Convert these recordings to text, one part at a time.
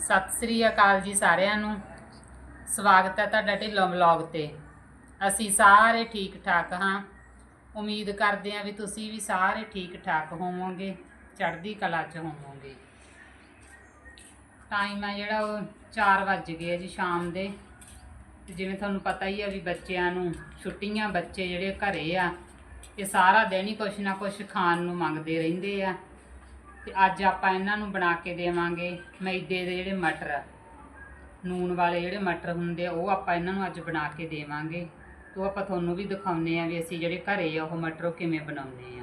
ਸਤਿ ਸ੍ਰੀ ਅਕਾਲ ਜੀ ਸਾਰਿਆਂ ਨੂੰ। ਸਵਾਗਤ ਹੈ ਤੁਹਾਡਾ ਢਿੱਲੋਂ ਵਲੌਗ ਤੇ। ਅਸੀਂ ਸਾਰੇ ਠੀਕ ਠਾਕ ਹਾਂ। ਉਮੀਦ ਕਰਦੇ ਹਾਂ ਵੀ ਤੁਸੀਂ ਵੀ ਸਾਰੇ ਠੀਕ ਠਾਕ ਹੋਵੋਗੇ, ਚੜ੍ਹਦੀ ਕਲਾ 'ਚ ਹੋਵੋਗੇ। ਟਾਈਮ ਆ ਜਿਹੜਾ ਉਹ 4 ਵੱਜ ਗਏ ਆ ਜੀ ਸ਼ਾਮ ਦੇ। ਤੇ ਜਿਵੇਂ ਤੁਹਾਨੂੰ ਪਤਾ ਹੀ ਆ ਵੀ ਬੱਚਿਆਂ ਨੂੰ ਛੁੱਟੀਆਂ ਬੱਚੇ ਜਿਹੜੇ ਘਰੇ ਆ, ਇਹ ਸਾਰਾ ਦਿਨ ਹੀ ਕੁਛ ਨਾ ਕੁਛ ਖਾਣ ਨੂੰ ਮੰਗਦੇ ਰਹਿੰਦੇ ਆ। ਤੇ ਅੱਜ ਆਪਾਂ ਇਹਨਾਂ ਨੂੰ ਬਣਾ ਕੇ ਦੇਵਾਂਗੇ ਮੈਦੇ ਦੇ ਜਿਹੜੇ ਮਟਰ ਨੂਨ ਵਾਲੇ ਜਿਹੜੇ ਮਟਰ ਹੁੰਦੇ ਆ, ਉਹ ਆਪਾਂ ਇਹਨਾਂ ਨੂੰ ਅੱਜ ਬਣਾ ਕੇ ਦੇਵਾਂਗੇ। ਤੋਂ ਆਪਾਂ ਤੁਹਾਨੂੰ ਵੀ ਦਿਖਾਉਨੇ ਆ ਵੀ ਅਸੀਂ ਜਿਹੜੇ ਘਰੇ ਆ, ਉਹ ਮਟਰ ਉਹ ਕਿਵੇਂ ਬਣਾਉਂਦੇ ਆ।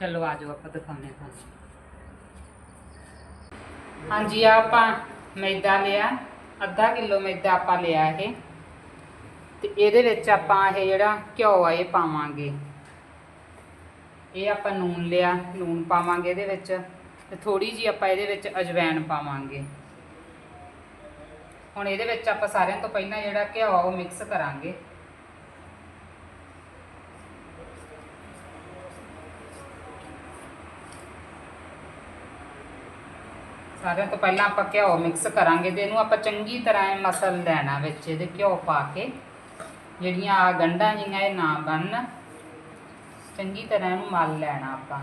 ਚਲੋ ਆਜੋ ਆਪਾਂ ਦਿਖਾਉਨੇ ਤੁਹਾਨੂੰ। ਹਾਂਜੀ, ਆਹ ਆਪਾਂ ਮੈਦਾ ਲਿਆ। ਅੱਧਾ ਕਿਲੋ ਮੈਦਾ ਆਪਾਂ ਲਿਆ ਇਹ। ਤੇ ਇਹਦੇ ਵਿੱਚ ਆਪਾਂ ਇਹ ਜਿਹੜਾ ਘਿਓ ਆ, ਇਹ ਪਾਵਾਂਗੇ। ਇਹ ਆਪਾਂ ਨੂਨ ਲਿਆ ਨੂਨ ਪਾਵਾਂਗੇ ਇਹਦੇ ਵਿੱਚ। ਤੇ ਥੋੜੀ ਜੀ ਆਪਾਂ ਇਹਦੇ ਵਿੱਚ ਅਜਵਾਇਣ ਪਾਵਾਂਗੇ। ਹੁਣ ਇਹਦੇ ਵਿੱਚ ਆਪਾਂ ਸਾਰਿਆਂ ਤੋਂ ਪਹਿਲਾਂ ਜਿਹੜਾ ਘਿਓ ਉਹ ਮਿਕਸ ਕਰਾਂਗੇ। ਸਾਰਿਆਂ ਤੋਂ ਪਹਿਲਾਂ ਆਪਾਂ ਘਿਓ ਮਿਕਸ ਕਰਾਂਗੇ ਤੇ ਇਹਨੂੰ ਆਪਾਂ ਚੰਗੀ ਤਰ੍ਹਾਂ ਮਸਲ ਲੈਣਾ ਵਿੱਚ, ਇਹਦੇ ਘਿਓ ਪਾ ਕੇ। ਜਿਹੜੀਆਂ ਆ ਗੰਢਾਂ ਜਿਹੀਆਂ ਇਹ ਨਾ ਬਣਨ। ਚੰਗੀ ਤਰ੍ਹਾਂ ਇਹਨੂੰ ਮਲ ਲੈਣਾ ਆਪਾਂ।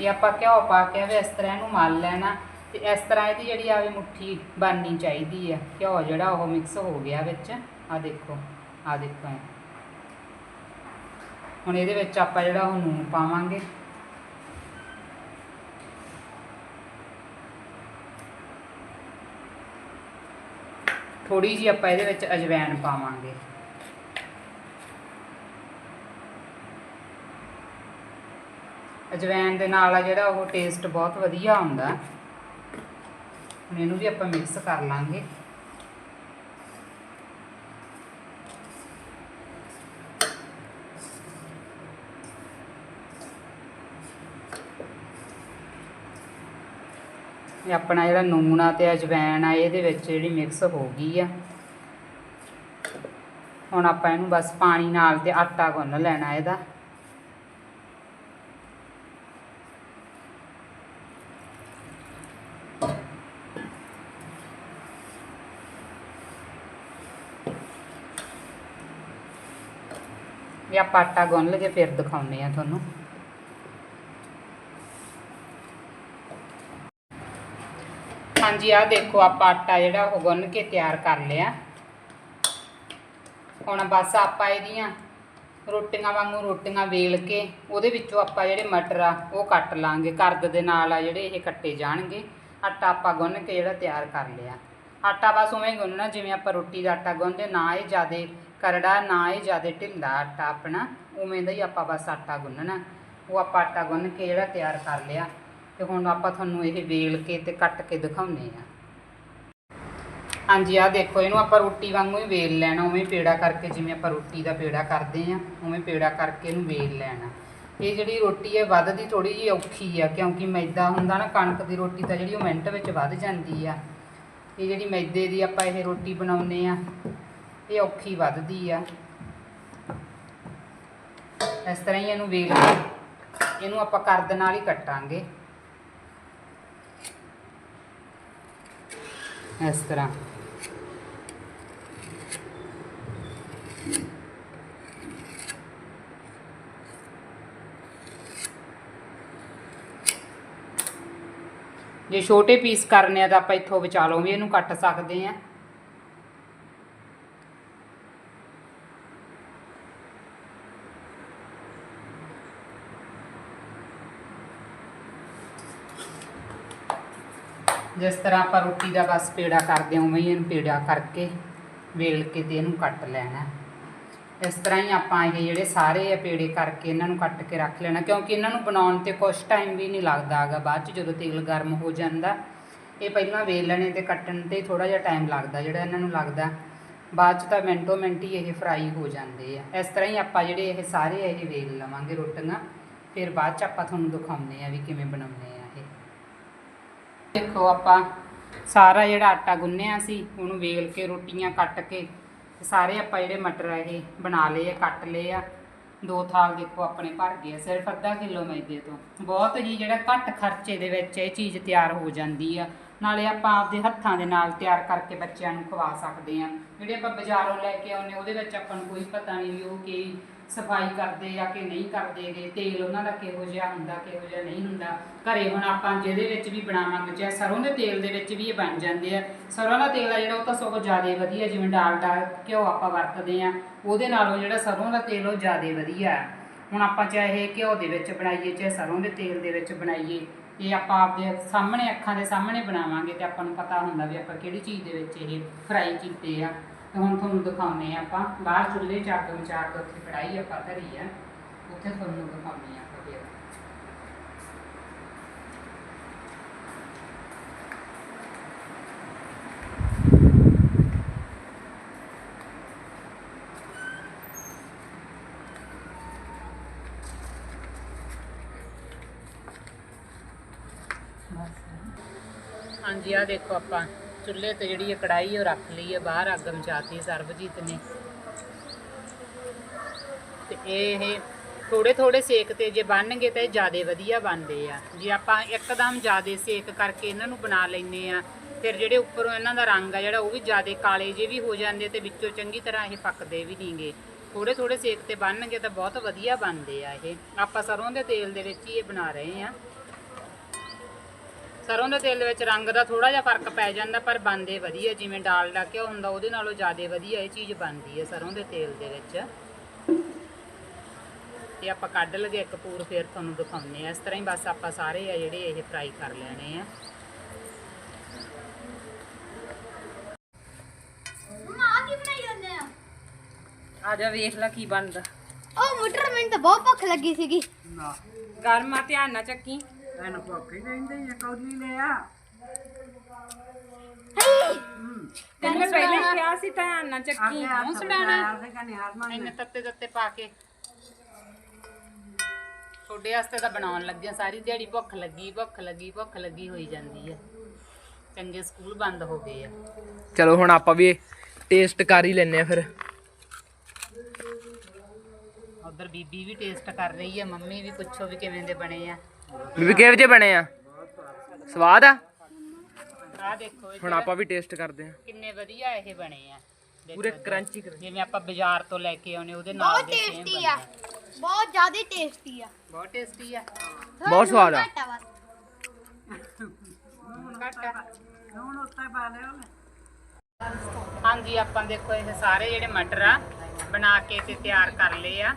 ਇਹ ਆਪਾਂ ਘਿਓ ਪਾ ਕੇ ਵੀ ਇਸ ਤਰ੍ਹਾਂ ਇਹਨੂੰ ਮਲ ਲੈਣਾ ਤੇ ਇਸ ਤਰ੍ਹਾਂ ਇਹਦੀ ਜਿਹੜੀ ਆਵੇ ਮੁੱਠੀ ਬਣਨੀ ਚਾਹੀਦੀ ਆ, ਘਿਓ ਜਿਹੜਾ ਉਹ ਮਿਕਸ ਹੋ ਗਿਆ ਵਿੱਚ। ਆ ਦੇਖੋ ਆ ਦੇਖੋ ਹੁਣ ਇਹਦੇ ਵਿੱਚ ਆਪਾਂ ਜਿਹੜਾ ਉਹ ਨੂਨ ਪਾਵਾਂਗੇ। ਥੋੜੀ ਜੀ ਆਪਾਂ ਇਹਦੇ ਵਿੱਚ ਅਜਵਾਇਣ ਪਾਵਾਂਗੇ। ਅਜਵਾਇਣ ਦੇ ਨਾਲ ਆ ਜਿਹੜਾ ਉਹ ਟੇਸਟ ਬਹੁਤ ਵਧੀਆ ਆਉਂਦਾ। ਹੁਣ ਇਹਨੂੰ ਵੀ ਆਪਾਂ ਮਿਕਸ ਕਰ ਲਾਂਗੇ। ਇਹ ਆਪਣਾ ਜਿਹੜਾ ਨੂਨ ਆ ਤੇ ਅਜਵਾਇਣ ਆ, ਇਹਦੇ ਵਿੱਚ ਜਿਹੜੀ ਮਿਕਸ ਹੋ ਗਈ ਆ। ਹੁਣ ਆਪਾਂ ਇਹਨੂੰ ਬਸ ਪਾਣੀ ਨਾਲ ਤੇ ਆਟਾ ਗੁੰਨ ਲੈਣਾ ਇਹਦਾ ਇਹ ਆਪਾਂ ਆਟਾ ਗੁੰਨ ਲਈਏ ਫਿਰ ਦਿਖਾਉਂਦੇ ਆ ਤੁਹਾਨੂੰ। ਹਾਂਜੀ ਆ ਦੇਖੋ ਆਪਾਂ ਆਟਾ ਜਿਹੜਾ ਉਹ ਗੁੰਨ ਕੇ ਤਿਆਰ ਕਰ ਲਿਆ। ਹੁਣ ਬਸ ਆਪਾਂ ਇਹਦੀਆਂ ਰੋਟੀਆਂ ਵਾਂਗੂ ਰੋਟੀਆਂ ਵੇਲ ਕੇ ਉਹਦੇ ਵਿੱਚੋਂ ਆਪਾਂ ਜਿਹੜੇ ਮਟਰ ਆ, ਉਹ ਕੱਟ ਲਾਂਗੇ। ਕਰਦ ਦੇ ਨਾਲ ਆ ਜਿਹੜੇ ਇਹ ਕੱਟੇ ਜਾਣਗੇ। ਆਟਾ ਆਪਾਂ ਗੁੰਨ ਕੇ ਜਿਹੜਾ ਤਿਆਰ ਕਰ ਲਿਆ। ਆਟਾ ਬਸ ਉਵੇਂ ਗੁੰਨਣਾ, ਜਿਵੇਂ ਆਪਾਂ ਰੋਟੀ ਦਾ ਆਟਾ ਗੁੰਨਦੇ ਨਾ ਇਹ ਜ਼ਿਆਦਾ ਕਰੜਾ ਨਾ ਇਹ ਜ਼ਿਆਦਾ ਢਿੱਲਾ ਆਟਾ ਆਪਣਾ, ਉਵੇਂ ਦਾ ਹੀ ਆਪਾਂ ਬਸ ਆਟਾ ਗੁੰਨਣਾ। ਉਹ ਆਪਾਂ ਆਟਾ ਗੁੰਨ ਕੇ ਜਿਹੜਾ ਤਿਆਰ ਕਰ ਲਿਆ, ਤੇ ਹੁਣ ਆਪਾਂ ਤੁਹਾਨੂੰ ਇਹ ਵੇਲ ਕੇ ਤੇ ਕੱਟ ਕੇ ਦਿਖਾਉਨੇ ਆ ਹਾਂਜੀ ਆ ਦੇਖੋ, ਇਹਨੂੰ ਆਪਾਂ ਰੋਟੀ ਵਾਂਗੂ ਹੀ ਵੇਲ ਲੈਣਾ, ਉਵੇਂ ਪੇੜਾ ਕਰਕੇ ਜਿਵੇਂ ਆਪਾਂ ਰੋਟੀ ਦਾ ਪੇੜਾ ਕਰਦੇ ਆ ਉਵੇਂ ਪੇੜਾ ਕਰਕੇ ਇਹਨੂੰ ਵੇਲ ਲੈਣਾ। ਇਹ ਜਿਹੜੀ ਰੋਟੀ ਹੈ, ਵੱਧਦੀ ਥੋੜੀ ਜਿਹੀ ਔਖੀ ਆ, ਕਿਉਂਕਿ ਮੈਦਾ ਹੁੰਦਾ ਨਾ, ਕਣਕ ਦੀ ਰੋਟੀ ਤਾਂ ਜਿਹੜੀ ਉਹ ਮਿੰਟ ਵਿੱਚ ਵੱਧ ਜਾਂਦੀ ਆ। ਇਹ ਜਿਹੜੀ ਮੈਦੇ ਦੀ ਆਪਾਂ ਇਹ ਰੋਟੀ ਬਣਾਉਨੇ ਆ ਇਹ ਔਖੀ ਵੱਧਦੀ ਆ। ਇਸ ਤਰ੍ਹਾਂ ਹੀ ਇਹਨੂੰ ਵੇਲ ਕੇ ਇਹਨੂੰ ਆਪਾਂ ਕਰਦ ਨਾਲ ਹੀ ਕੱਟਾਂਗੇ। ਇਸ ਤਰ੍ਹਾਂ। ਜੇ ਛੋਟੇ ਪੀਸ ਕਰਨੇ ਆ ਤਾਂ ਆਪਾਂ ਇੱਥੋਂ ਵਿਚਾਲੋਂ ਵੀ ਇਹਨੂੰ ਕੱਟ ਸਕਦੇ ਆ। ਜਿਸ ਤਰ੍ਹਾਂ ਆਪਾਂ ਰੋਟੀ ਦਾ ਬਸ ਪੇੜਾ ਕਰਦੇ ਹਾਂ, ਉਵੇਂ ਹੀ ਇਹਨੂੰ ਪੇੜਾ ਕਰਕੇ ਵੇਲ ਕੇ ਤੇ ਇਹਨੂੰ ਕੱਟ ਲੈਣਾ। ਇਸ ਤਰ੍ਹਾਂ ਹੀ ਆਪਾਂ ਇਹ ਜਿਹੜੇ ਸਾਰੇ ਆ ਪੇੜੇ ਕਰਕੇ ਇਹਨਾਂ ਨੂੰ ਕੱਟ ਕੇ ਰੱਖ ਲੈਣਾ, ਕਿਉਂਕਿ ਇਹਨਾਂ ਨੂੰ ਬਣਾਉਣ ਤੇ ਕੁਝ ਟਾਈਮ ਵੀ ਨਹੀਂ ਲੱਗਦਾ ਹੈਗਾ, ਬਾਅਦ ਚ ਜਦੋਂ ਤੇਲ ਗਰਮ ਹੋ ਜਾਂਦਾ, ਇਹ ਪਹਿਲਾਂ ਵੇਲਣੇ ਤੇ ਕੱਟਣ ਤੇ ਥੋੜਾ ਜਿਹਾ ਟਾਈਮ ਲੱਗਦਾ, ਜਿਹੜਾ ਇਹਨਾਂ ਨੂੰ ਲੱਗਦਾ। ਬਾਅਦ ਚ ਤਾਂ ਮਿੰਟੋ ਮਿੰਟ ਹੀ ਇਹ ਫਰਾਈ ਹੋ ਜਾਂਦੇ ਆ। ਇਸ ਤਰ੍ਹਾਂ ਹੀ ਆਪਾਂ ਜਿਹੜੇ ਇਹ ਸਾਰੇ ਇਹ ਵੇਲ ਲਵਾਂਗੇ ਰੋਟੀਆਂ, ਫਿਰ ਬਾਅਦ ਚ ਆਪਾਂ ਤੁਹਾਨੂੰ ਦਿਖਾਉਂਦੇ ਆ ਵੀ ਕਿਵੇਂ ਬਣਾਉਂਦੇ ਆ। ਦੇਖੋ ਆਪਾਂ ਸਾਰਾ ਜਿਹੜਾ ਆਟਾ ਗੁੰਨਿਆ ਸੀ, ਉਹਨੂੰ ਵੇਲ ਕੇ ਰੋਟੀਆਂ ਕੱਟ ਕੇ ਸਾਰੇ ਆਪਾਂ ਜਿਹੜੇ ਮਟਰ ਆ ਇਹ ਬਣਾ ਲਏ ਆ, ਕੱਟ ਲਏ ਆ। ਦੋ ਥਾਲ ਦੇਖੋ ਆਪਣੇ ਭਰ ਗਏ ਸਿਰਫ ਅੱਧਾ ਕਿਲੋ ਮੈਦੇ ਤੋਂ। ਬਹੁਤ ਹੀ ਜਿਹੜਾ ਘੱਟ ਖਰਚੇ ਦੇ ਵਿੱਚ ਇਹ ਚੀਜ਼ ਤਿਆਰ ਹੋ ਜਾਂਦੀ ਆ। ਨਾਲੇ ਆਪਾਂ ਆਪਦੇ ਹੱਥਾਂ ਦੇ ਨਾਲ ਤਿਆਰ ਕਰਕੇ ਬੱਚਿਆਂ ਨੂੰ ਖਵਾ ਸਕਦੇ ਆ। ਜਿਹੜੇ ਆਪਾਂ ਬਾਜ਼ਾਰੋਂ ਲੈ ਕੇ ਆਉਂਦੇ ਉਹਦੇ ਵਿੱਚ ਆਪਾਂ ਨੂੰ ਕੋਈ ਪਤਾ ਨਹੀਂ ਵੀ ਉਹ ਕੀ ਸਫ਼ਾਈ ਕਰਦੇ ਆ ਕਿ ਨਹੀਂ ਕਰਦੇਗੇ ਤੇਲ ਉਹਨਾਂ ਦਾ ਕਿਹੋ ਜਿਹਾ ਹੁੰਦਾ, ਕਿਹੋ ਜਿਹਾ ਨਹੀਂ ਹੁੰਦਾ। ਘਰੇ ਹੁਣ ਆਪਾਂ ਜਿਹਦੇ ਵਿੱਚ ਵੀ ਬਣਾਵਾਂਗੇ ਚਾਹੇ ਸਰੋਂ ਦੇ ਤੇਲ ਦੇ ਵਿੱਚ ਵੀ ਇਹ ਬਣ ਜਾਂਦੇ ਆ। ਸਰੋਂ ਦਾ ਤੇਲ ਆ ਜਿਹੜਾ ਉਹ ਤਾਂ ਸਗੋਂ ਜ਼ਿਆਦਾ ਵਧੀਆ, ਜਿਵੇਂ ਡਾਲਡਾ ਘਿਓ ਆਪਾਂ ਵਰਤਦੇ ਆ, ਉਹਦੇ ਨਾਲੋਂ ਜਿਹੜਾ ਸਰੋਂ ਦਾ ਤੇਲ ਉਹ ਜ਼ਿਆਦਾ ਵਧੀਆ। ਹੁਣ ਆਪਾਂ ਚਾਹੇ ਘਿਓ ਦੇ ਵਿੱਚ ਬਣਾਈਏ, ਚਾਹੇ ਸਰੋਂ ਦੇ ਤੇਲ ਦੇ ਵਿੱਚ ਬਣਾਈਏ, ਇਹ ਆਪਾਂ ਆਪਦੇ ਸਾਹਮਣੇ ਅੱਖਾਂ ਦੇ ਸਾਹਮਣੇ ਬਣਾਵਾਂਗੇ ਤੇ ਆਪਾਂ ਨੂੰ ਪਤਾ ਹੁੰਦਾ ਵੀ ਆਪਾਂ ਕਿਹੜੀ ਚੀਜ਼ ਦੇ ਵਿੱਚ ਇਹ ਫਰਾਈ ਕੀਤੇ ਆ। ਤੇ ਹੁਣ ਤੁਹਾਨੂੰ ਦਿਖਾਉਂਦੇ ਆ ਆਪਾਂ। ਬਾਹਰ ਚੁੱਲ੍ਹੇ 'ਚ ਅੱਗ ਮਚਾ ਕੇ ਉੱਥੇ ਕੜਾਈ ਆਪਾਂ ਧਰੀ ਆ। ਉੱਥੇ ਤੁਹਾਨੂੰ ਦਿਖਾਉਂਦੇ ਆ ਆਪਾਂ ਫਿਰ। ਹਾਂਜੀ ਆ ਦੇਖੋ ਆਪਾਂ। ਚੁੱਲ੍ਹੇ ਤੇ ਜਿਹੜੀ ਇਹ ਕੜਾਈ ਉਹ ਰੱਖ ਲਈ ਹੈ, ਬਾਹਰ ਅੱਗ ਮਚਾਤੀ ਸਰਬਜੀਤ ਨੇ। ਤੇ ਇਹ ਥੋੜੇ ਥੋੜੇ ਸੇਕ ਤੇ ਜੇ ਬਣਨਗੇ ਤਾਂ ਇਹ ਜ਼ਿਆਦਾ ਵਧੀਆ ਬਣਦੇ ਆ। ਜੇ ਆਪਾਂ ਇੱਕਦਮ ਜ਼ਿਆਦਾ ਸੇਕ ਕਰਕੇ ਇਹਨਾਂ ਨੂੰ ਬਣਾ ਲੈਨੇ ਆ, ਫਿਰ ਜਿਹੜੇ ਉੱਪਰੋਂ ਇਹਨਾਂ ਦਾ ਰੰਗ ਆ ਜਿਹੜਾ ਉਹ ਵੀ ਜ਼ਿਆਦਾ ਕਾਲੇ ਜੇ ਵੀ ਹੋ ਜਾਂਦੇ ਤੇ ਵਿੱਚੋਂ ਚੰਗੀ ਤਰ੍ਹਾਂ ਇਹ ਪੱਕਦੇ ਵੀ ਨਹੀਂਗੇ ਥੋੜੇ ਥੋੜੇ ਸੇਕ ਤੇ ਬਣਨਗੇ ਤਾਂ ਬਹੁਤ ਵਧੀਆ ਬਣਦੇ ਆ ਇਹ। ਆਪਾਂ ਸਰੋਂ ਦੇ ਤੇਲ ਦੇ ਵਿੱਚ ਹੀ ਇਹ ਬਣਾ ਰਹੇ ਆ। ਸਰੋਂ ਦੇ ਤੇਲ ਦੇ ਵਿੱਚ ਰੰਗ ਦਾ ਥੋੜਾ ਜਿਹਾ ਫ਼ਰਕ ਪੈ ਜਾਂਦਾ ਪਰ ਬਣਦੇ ਵਧੀਆ ਜਿਵੇਂ ਡਾਲਡਾ ਘਿਓ ਹੁੰਦਾ ਉਹਦੇ ਨਾਲੋਂ ਜ਼ਿਆਦਾ ਵਧੀਆ ਇਹ ਚੀਜ਼ ਬਣਦੀ ਹੈ ਸਰੋਂ ਦੇ ਤੇਲ ਦੇ ਵਿੱਚ। ਇਹ ਆਪਾਂ ਕੱਢ ਲਗੇ ਇੱਕ ਪੂਰ ਫਿਰ ਤੁਹਾਨੂੰ ਦਿਖਾਉਂਦੇ ਆ ਇਸ ਤਰ੍ਹਾਂ ਹੀ ਬਸ ਆਪਾਂ ਸਾਰੇ ਆ ਜਿਹੜੇ ਇਹ ਫਰਾਈ ਕਰ ਲੈਣੇ ਆ। ਆ? ਜਾ ਵੇਖ ਲੈ ਕੀ ਬਣਦਾ। ਉਹ ਮਟਰ ਮੈਨੂੰ ਤਾਂ ਬਹੁਤ ਭੁੱਖ ਲੱਗੀ ਸੀਗੀ। ਗਰਮ ਆ ਧਿਆਨ ਨਾਲ ਚੱਕੀ। ਤੈਨੂੰ ਭੁੱਖ ਹੀ ਰਹਿੰਦੀ ਹੈ ਕੌਲੀ ਲੈ ਆ ਤੈਨੂੰ ਮੈਂ ਪਹਿਲਾਂ ਕਿਹਾ ਸੀ ਧਿਆਨ ਨਾਲ ਚੱਕੀ। ਮੂੰਹ ਸੜਾਣਾ ਆਸੇ ਕਨੇ ਹਰਮਨ ਇੰਨੇ ਤੱਤੇ ਤੱਤੇ ਪਾ ਕੇ। ਤੁਹਾਡੇ ਵਾਸਤੇ ਤਾਂ ਬਣਾਉਣ ਲੱਗਿਆ ਸਾਰੀ ਦਿਹਾੜੀ ਭੁੱਖ ਲੱਗੀ ਭੁੱਖ ਲੱਗੀ ਭੁੱਖ ਲੱਗੀ ਹੋਈ ਜਾਂਦੀ ਹੈ ਚੰਗੇ ਸਕੂਲ ਬੰਦ ਹੋ ਗਏ ਆ। ਚਲੋ ਹੁਣ ਆਪਾਂ ਵੀ ਟੇਸਟ ਕਰ ਹੀ ਲੈਨੇ ਆ ਫਿਰ। ਉਧਰ ਬੀਬੀ ਵੀ ਟੇਸਟ ਕਰ ਰਹੀ ਹੈ ਮੰਮੀ ਵੀ ਪੁੱਛੋ ਵੀ ਕਿਵੇਂ ਦੇ ਬਣੇ ਆ। ਬੀਬੀ ਕਿਹੋ ਜਿਹੇ ਬਣੇ ਆ? ਸਵਾਦ ਆ? ਆਹ ਦੇਖੋ ਇਹ ਹੁਣ ਆਪਾਂ ਵੀ ਟੇਸਟ ਕਰਦੇ ਆ। ਕਿੰਨੇ ਵਧੀਆ ਇਹ ਬਣੇ ਆ। ਦੇਖੋ ਪੂਰੇ ਇੱਧਰ। ਕਰੰਚੀ ਕਰ ਜਿਵੇਂ ਆਪਾਂ ਬਾਜ਼ਾਰ ਤੋਂ ਲੈ ਕੇ ਆਉਨੇ ਉਹਦੇ ਨਾਲ ਬਹੁਤ ਦੇ same ਟੇਸਟੀ ਆ। ਬਹੁਤ ਜ਼ਿਆਦਾ ਟੇਸਟੀ ਆ। ਬਹੁਤ ਟੇਸਟੀ ਆ। ਬਹੁਤ ਸਵਾਦ ਆ। ਘੱਟ ਬਸ। ਆ ਹਾਂਜੀ ਆਪਾਂ ਦੇਖੋ ਇਹ ਸਾਰੇ ਜਿਹੜੇ ਮਟਰ ਆ ਬਣਾ ਕੇ ਤੇ ਤਿਆਰ ਕਰ ਲਏ ਆ।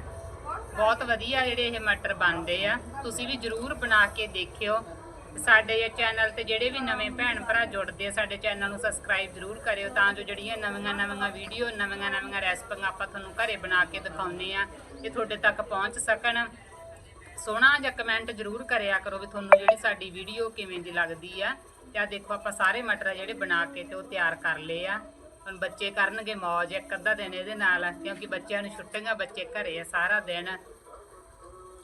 ਬਹੁਤ ਵਧੀਆ ਜਿਹੜੇ ਇਹ ਮਟਰ ਬਣਦੇ ਆ। ਤੁਸੀਂ ਵੀ ਜਰੂਰ ਬਣਾ ਕੇ ਦੇਖਿਓ। ਸਾਡੇ ਚੈਨਲ ਤੇ ਜਿਹੜੇ ਵੀ ਨਵੇਂ ਭੈਣ ਭਰਾ ਜੁੜਦੇ ਆ, ਸਾਡੇ ਚੈਨਲ ਨੂੰ ਸਬਸਕ੍ਰਾਈਬ ਜਰੂਰ ਕਰਿਓ ਤਾਂ ਜੋ ਜਿਹੜੀਆਂ ਨਵੀਆਂ ਨਵੀਆਂ ਵੀਡੀਓ, ਨਵੀਆਂ ਨਵੀਆਂ ਰੈਸਪੀਆਂ ਆਪਾਂ ਤੁਹਾਨੂੰ ਘਰੇ ਬਣਾ ਕੇ ਦਿਖਾਉਂਦੇ ਆ, ਇਹ ਤੁਹਾਡੇ ਤੱਕ ਪਹੁੰਚ ਸਕਣ। ਸੋਹਣਾ ਜਿਹਾ ਕਮੈਂਟ ਜਰੂਰ ਕਰਿਆ ਕਰੋ ਵੀ ਤੁਹਾਨੂੰ ਜਿਹੜੀ ਸਾਡੀ ਵੀਡੀਓ ਕਿਵੇਂ ਦੀ ਲੱਗਦੀ ਆ। ਤੇ ਦੇਖੋ ਆਪਾਂ ਸਾਰੇ ਮਟਰ ਆ ਜਿਹੜੇ ਬਣਾ ਕੇ ਤੇ ਉਹ ਤਿਆਰ ਕਰ ਲਏ ਆ। ਹੁਣ ਬੱਚੇ ਕਰਨਗੇ ਮौज ਇੱਕ ਅੱਧਾ ਦਿਨ ਇਹਦੇ ਨਾਲ, ਕਿਉਂਕਿ ਬੱਚਿਆਂ ਨੂੰ ਛੁੱਟੀਆਂ ਬੱਚੇ ਘਰੇ ਆ ਸਾਰਾ ਦਿਨ।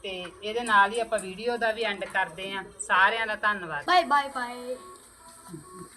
ਤੇ ਇਹਦੇ ਨਾਲ ਹੀ ਆਪਾਂ ਵੀਡੀਓ ਦਾ ਵੀ ਐਂਡ ਕਰਦੇ ਆ ਸਾਰਿਆਂ ਦਾ ਧੰਨਵਾਦ। Bye bye bye